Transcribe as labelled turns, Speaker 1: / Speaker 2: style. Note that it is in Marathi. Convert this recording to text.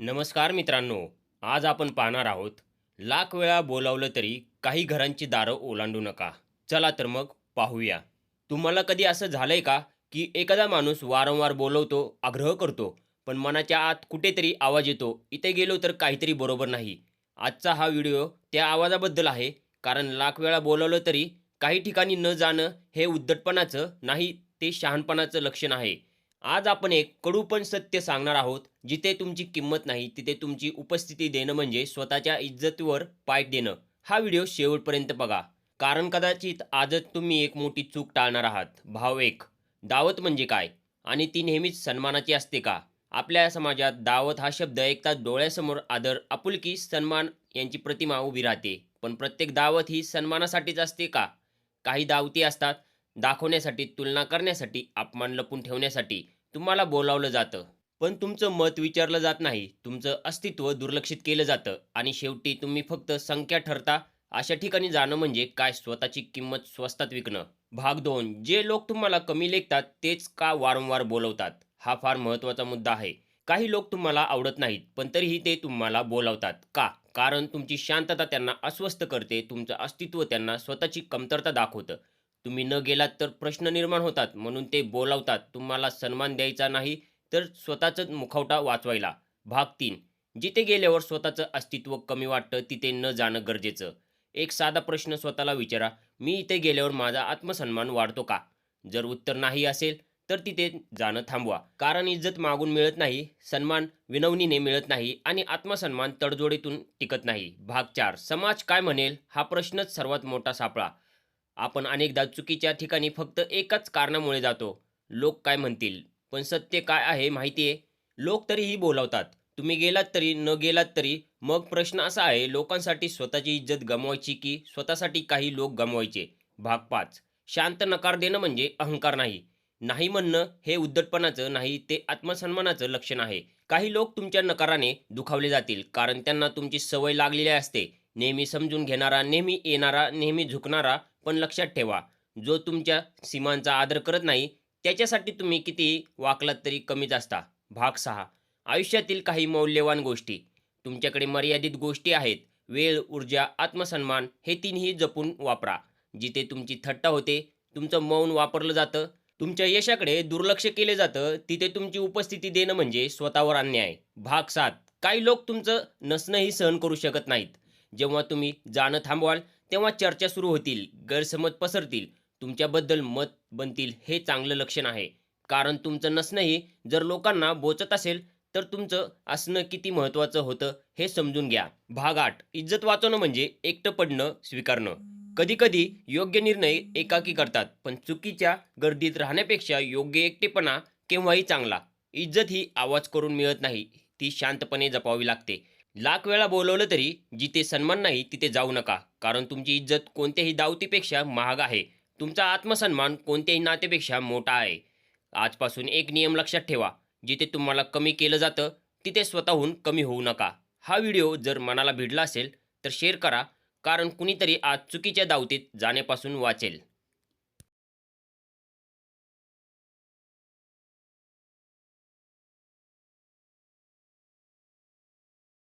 Speaker 1: नमस्कार मित्रांनो आज आपण पाहणार आहोत लाख वेळा बोलावलं तरी काही घरांची दारं ओलांडू नका. चला तर मग पाहूया. तुम्हाला कधी असं झालंय का की एखादा माणूस वारंवार बोलवतो आग्रह करतो पण मनाच्या आत कुठेतरी आवाज येतो इथे गेलो तर काहीतरी बरोबर नाही? आजचा हा व्हिडिओ त्या आवाजाबद्दल आहे कारण लाख वेळा बोलावलं तरी काही ठिकाणी न जाणं हे उद्धटपणाचं नाही ते शहाणपणाचं लक्षण आहे. आज आपण एक कडू पण सत्य सांगणार आहोत जिथे तुमची किंमत नाही तिथे तुमची उपस्थिती देणं म्हणजे स्वतःच्या इज्जतीवर पाय देणं. हा व्हिडिओ शेवटपर्यंत बघा. कारण कदाचित आजच तुम्ही एक मोठी चूक टाळणार आहात. भाव एक. दावत म्हणजे काय? आणि ती नेहमीच सन्मानाची असते का? आपल्या समाजात दावत हा शब्द एकदा डोळ्यासमोर आदर आपुलकी सन्मान यांची प्रतिमा उभी राहते. पण प्रत्येक दावत ही सन्मानासाठीच असते का? काही दावती असतात दाखवण्यासाठी तुलना करण्यासाठी अपमान लपून ठेवण्यासाठी तुम्हाला बोलावलं जातं. पण तुमचं मत विचारलं जात नाही. तुमचं अस्तित्व दुर्लक्षित केलं जातं. आणि शेवटी तुम्ही फक्त संख्या ठरता. अशा ठिकाणी जाणं म्हणजे काय? स्वतःची किंमत स्वस्तात विकणं. भाग दोन. जे लोक तुम्हाला कमी लेखतात तेच का वारंवार बोलवतात? हा फार महत्त्वाचा मुद्दा आहे. काही लोक तुम्हाला आवडत नाहीत पण तरीही ते तुम्हाला बोलावतात. का? कारण तुमची शांतता त्यांना अस्वस्थ करते. तुमचं अस्तित्व त्यांना स्वतःची कमतरता दाखवतं. तुम्ही न गेलात तर प्रश्न निर्माण होतात म्हणून ते बोलावतात. तुम्हाला सन्मान द्यायचा नाही तर स्वतःचं मुखवटा वाचवायला. भाग तीन. जिथे गेल्यावर स्वतःचं अस्तित्व कमी वाटतं तिथे न जाणं गरजेचं. एक साधा प्रश्न स्वतःला विचारा मी इथे गेल्यावर माझा आत्मसन्मान वाढतो का? जर उत्तर नाही असेल तर तिथे जाणं थांबवा. कारण इज्जत मागून मिळत नाही सन्मान विनवणीने मिळत नाही आणि आत्मसन्मान तडजोडीतून टिकत नाही. भाग चार. समाज काय म्हणेल? हा प्रश्नच सर्वात मोठा सापळा. आपण अनेकदा चुकीच्या ठिकाणी फक्त एकाच कारणामुळे जातो. लोक काय म्हणतील? पण सत्य काय आहे माहिती आहे लोक तरीही बोलावतात. तुम्ही गेलात तरी न गेलात तरी मग प्रश्न असा आहे लोकांसाठी स्वतःची इज्जत गमवायची की स्वतःसाठी काही लोक गमवायचे? भाग पाच. शांत नकार देणं म्हणजे अहंकार नाही. नाही म्हणणं हे उद्धटपणाचं नाही ते आत्मसन्मानाचं लक्षण आहे. काही लोक तुमच्या नकाराने दुखावले जातील कारण त्यांना तुमची सवय लागलेली असते. नेहमी समजून घेणारा नेहमी येणारा नेहमी झुकणारा पण लक्षात ठेवा जो तुमच्या सीमांचा आदर करत नाही त्याच्यासाठी तुम्ही कितीही वाकलात तरी कमीच असता. भाग सहा. आयुष्यातील काही मौल्यवान गोष्टी. तुमच्याकडे मर्यादित गोष्टी आहेत. वेळ ऊर्जा आत्मसन्मान हे तीनही जपून वापरा. जिथे तुमची थट्टा होते तुमचं मौन वापरलं जातं. तुमच्या यशाकडे दुर्लक्ष केले जातं. तिथे तुमची उपस्थिती देणं म्हणजे स्वतःवर अन्याय. भाग सात. काही लोक तुमचं नसणंही सहन करू शकत नाहीत. जेव्हा तुम्ही जाणं थांबवाल तेव्हा चर्चा सुरू होतील गैरसमज पसरतील. तुमच्याबद्दल मत बनतील हे चांगलं लक्षण आहे. कारण तुमचं नसणंही जर लोकांना बोचत असेल तर तुमचं असणं किती महत्त्वाचं होतं हे समजून घ्या. भाग आठ. इज्जत वाचवणं म्हणजे एकटं पडणं स्वीकारणं. कधीकधी योग्य निर्णय एकाकी करतात पण चुकीच्या गर्दीत राहण्यापेक्षा योग्य एकटेपणा केव्हाही चांगला. इज्जत ही आवाज करून मिळत नाही ती शांतपणे जपावी लागते. लाख वेळा बोलवलं तरी जिथे सन्मान नाही तिथे जाऊ नका. कारण तुमची इज्जत कोणत्याही दावतीपेक्षा महाग आहे. तुमचा आत्मसन्मान कोणत्याही नातेपेक्षा मोठा आहे. आजपासून एक नियम लक्षात ठेवा. जिथे तुम्हाला कमी केलं जातं तिथे स्वतःहून कमी होऊ नका. हा व्हिडिओ जर मनाला भिडला असेल तर शेअर करा. कारण कुणीतरी आज चुकीच्या दावतीत जाण्यापासून वाचेल.